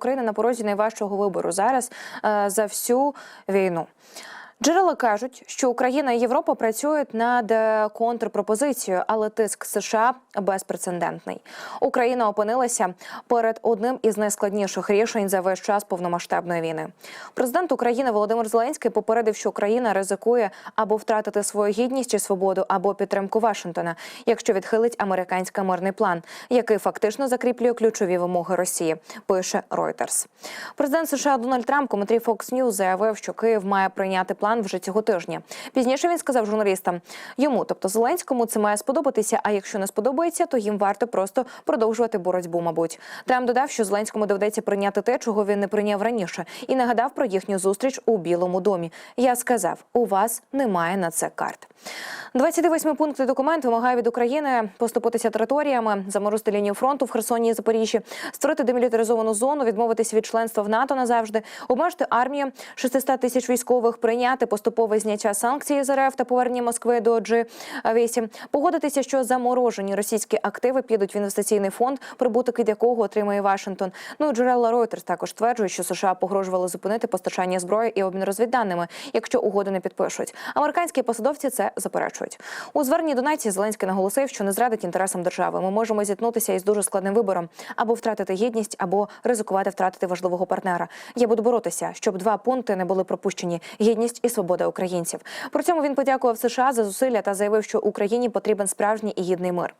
Україна на порозі найважчого вибору зараз е, за всю війну. Джерела кажуть, що Україна і Європа працюють над е, контрпропозицією, але тиск США безпрецедентний. Україна опинилася перед одним із найскладніших рішень за весь час повномасштабної війни. Президент України Володимир Зеленський попередив, що Україна ризикує або втратити свою гідність чи свободу, або підтримку Вашингтона, якщо відхилить американський мирний план, який фактично закріплює ключові вимоги Росії. Пише Reuters. Президент США Дональд Трамп, коментарі Fox News, заявив, що Київ має прийняти план вже цього тижня. Пізніше він сказав журналістам, йому, тобто Зеленському, це має сподобатися. А якщо не сподобається, то їм варто просто продовжувати боротьбу. Мабуть, Трамп додав, що Зеленському доведеться прийняти те, чого він не прийняв раніше, і нагадав про їхню зустріч у Білому домі. Я сказав, у вас немає на це карт. 28 пункти документ вимагає від України поступитися територіями, заморозити лінію фронту в Херсоні і Запоріжжі, створити демілітаризовану зону, відмовитися від членства в НАТО назавжди, обмежити армію 600 тисяч військових, прийняти поступове зняття санкцій з РФ та повернення Москви до G8, погодитися, що заморожені російські активи підуть в інвестиційний фонд, прибуток від якого отримає Вашингтон. Ну джерела Reuters також стверджують, що США погрожували зупинити постачання зброї і обмін розвідданими, якщо угоди не підпишуть. Американські посадовці це заперечують. У зверненні до нації Зеленський наголосив, що не зрадить інтересам держави. Ми можемо зіткнутися із дуже складним вибором або втратити гідність, або ризикувати втратити важливого партнера. Я буду боротися, щоб два пункти не були пропущені: гідність і свобода українців. При цьому він подякував США за зусилля та заявив, що Україні потрібен справжній і гідний мир.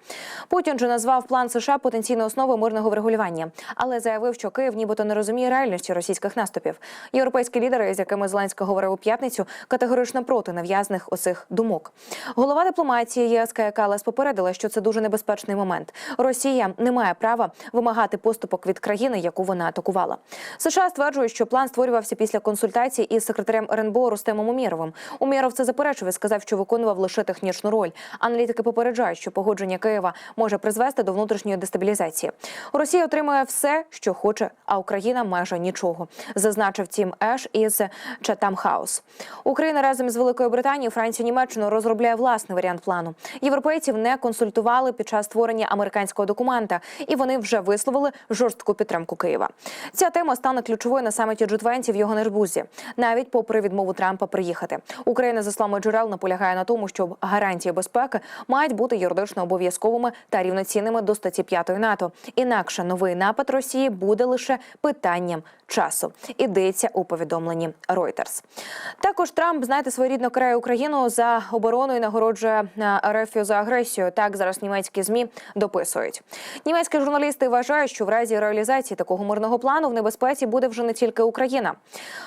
Путін же назвав план США потенційною основою мирного врегулювання, але заявив, що Київ нібито не розуміє реальності російських наступів. Європейські лідери, з якими Зеленський говорив у п'ятницю, категорично проти нав'язаних оцих думок. Голова дипломатії ЄС Калас попередила, що це дуже небезпечний момент. Росія не має права вимагати поступок від країни, яку вона атакувала. США стверджують, що план створювався після консультацій із секретарем РНБО Рустемом Умєровим. Умєров це заперечив і сказав, що виконував лише технічну роль. Аналітики попереджають, що погодження Києва може призвести до внутрішньої дестабілізації. Росія отримує все, що хоче, а Україна майже нічого. Зазначив Тім Еш із Chatham House. Україна разом з Великою Британією, Францією, Німеччиною розробляє власний варіант плану. Європейців не консультували під час створення американського документа, і вони вже висловили жорстку підтримку Києва. Ця тема стане ключовою на саміті G20 в його Нербузі, навіть попри відмову Трампа приїхати. Україна за словами джерел наполягає на тому, що гарантії безпеки мають бути юридично обов'язковими та рівноцінними до статті 5 НАТО. Інакше новий напад Росії буде лише питанням часу. Ідеться у повідомленні Reuters. Також Трамп, знаєте, своєрідно карає Україну за оборону і нагороджує е, РФ за агресію. Так зараз німецькі змі дописують. Німецькі журналісти вважають, що в разі реалізації такого мирного плану в небезпеці буде вже не тільки Україна.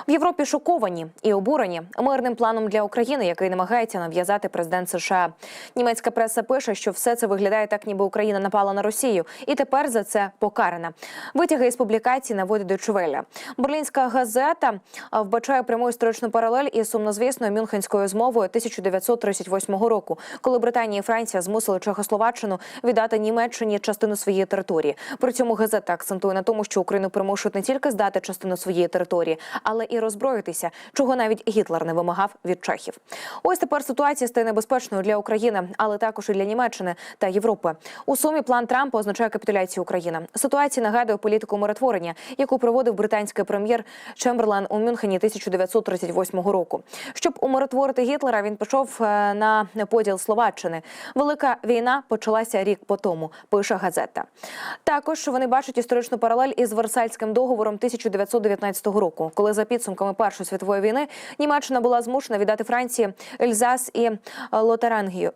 В Європі шоковані і обурені мирним планом для України, який намагається нав'язати президент США. Німецька преса пише, що все це виглядає так, ніби Україна напала на Росію, і тепер за це покарана. Витяги із публікації наводять до Чувеля. Берлінська газета вбачає пряму історичну паралель із сумнозвісною Мюнхенською змовою 1938 року, коли Британія і Франція змусили Чехословаччину віддати Німеччині частину своєї території. При цьому газета акцентує на тому, що Україну примушують не тільки здати частину своєї території, але і роззброїтися, чого навіть Гітлер не вимагав від чехів. Ось тепер ситуація стає небезпечною для України, але також і для Німеччини та Європи. У сумі план Трампа означає капітуляцію України. Ситуація нагадує політику миротворення, яку проводив британський прем'єр Чемберлен у Мюнхені 1938 року. Щоб умиротворити Гітлера, він пішов е, на поділ Словаччини. Велика війна почалася рік по тому. Пише газета. Також вони бачать історичну паралель із Версальським договором 1919 року, коли за підсумками Першої світової війни Німеччина була змушена віддати Франції Ельзас і е, Лотарингію.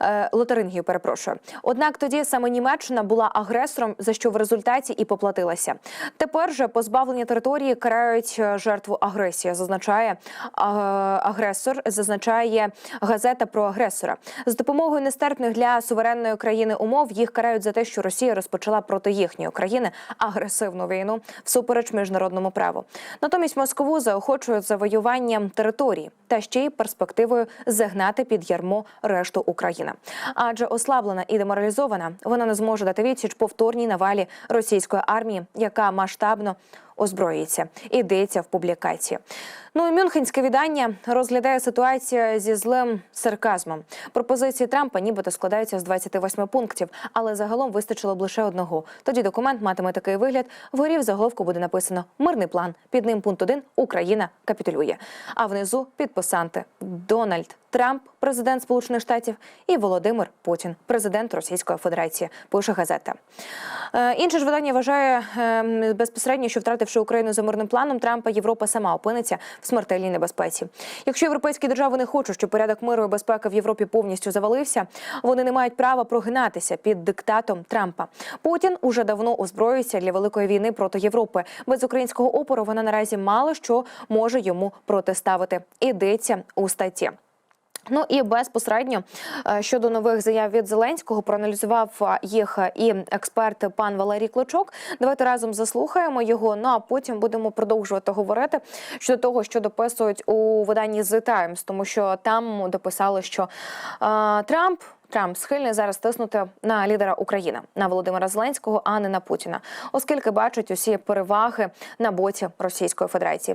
Е, Лотарингію, перепрошую. Однак тоді саме Німеччина була агресором, за що в результаті і поплатилася. Тепер же позбавлення території карають е, жертву агресії, зазначає агресор, зазначає газета про агресора. З допомогою нестерпних для суверенної країни умов їх карають за те, що Росія розпочала проти їхньої країни агресивну війну всупереч міжнародному праву. Натомість Москву заохочують завоюванням території та ще й перспективою загнати під ярмо решту України. Адже ослаблена і деморалізована, вона не зможе дати відсіч повторній навалі російської армії, яка масштабно озброїться. Ідеться в публікації. Ну і мюнхенське видання розглядає ситуацію зі злим сарказмом. Пропозиції Трампа нібито складаються з 28 пунктів, але загалом вистачило б лише одного. Тоді документ матиме такий вигляд. Вгорі в заголовку буде написано Мирний план. Під ним пункт 1 Україна капітулює. А внизу підписанти Дональд Трамп, президент Сполучених Штатів, і Володимир Путін, президент Російської Федерації. Пише газета. Е, Інше ж видання вважає е, безпосередньо, що втративши Україну за мирним планом, Трампа Європа сама опиниться в смертельній небезпеці. Якщо європейські держави не хочуть, щоб порядок миру і безпеки в Європі повністю завалився, вони не мають права прогинатися під диктатом Трампа. Путін уже давно озброїться для великої війни проти Європи. Без українського опору вона наразі мало що може йому протиставити. Ідеться у статті. Ну і безпосередньо е, щодо нових заяв від Зеленського проаналізував е, їх і експерт пан Валерій Клочок. Давайте разом заслухаємо його. Ну а потім будемо продовжувати говорити щодо того, що дописують у виданні The Times, тому що там дописали, що е, Трамп. Трамп схильний зараз тиснути на лідера України на Володимира Зеленського, а не на Путіна, оскільки бачать усі переваги на боці Російської Федерації.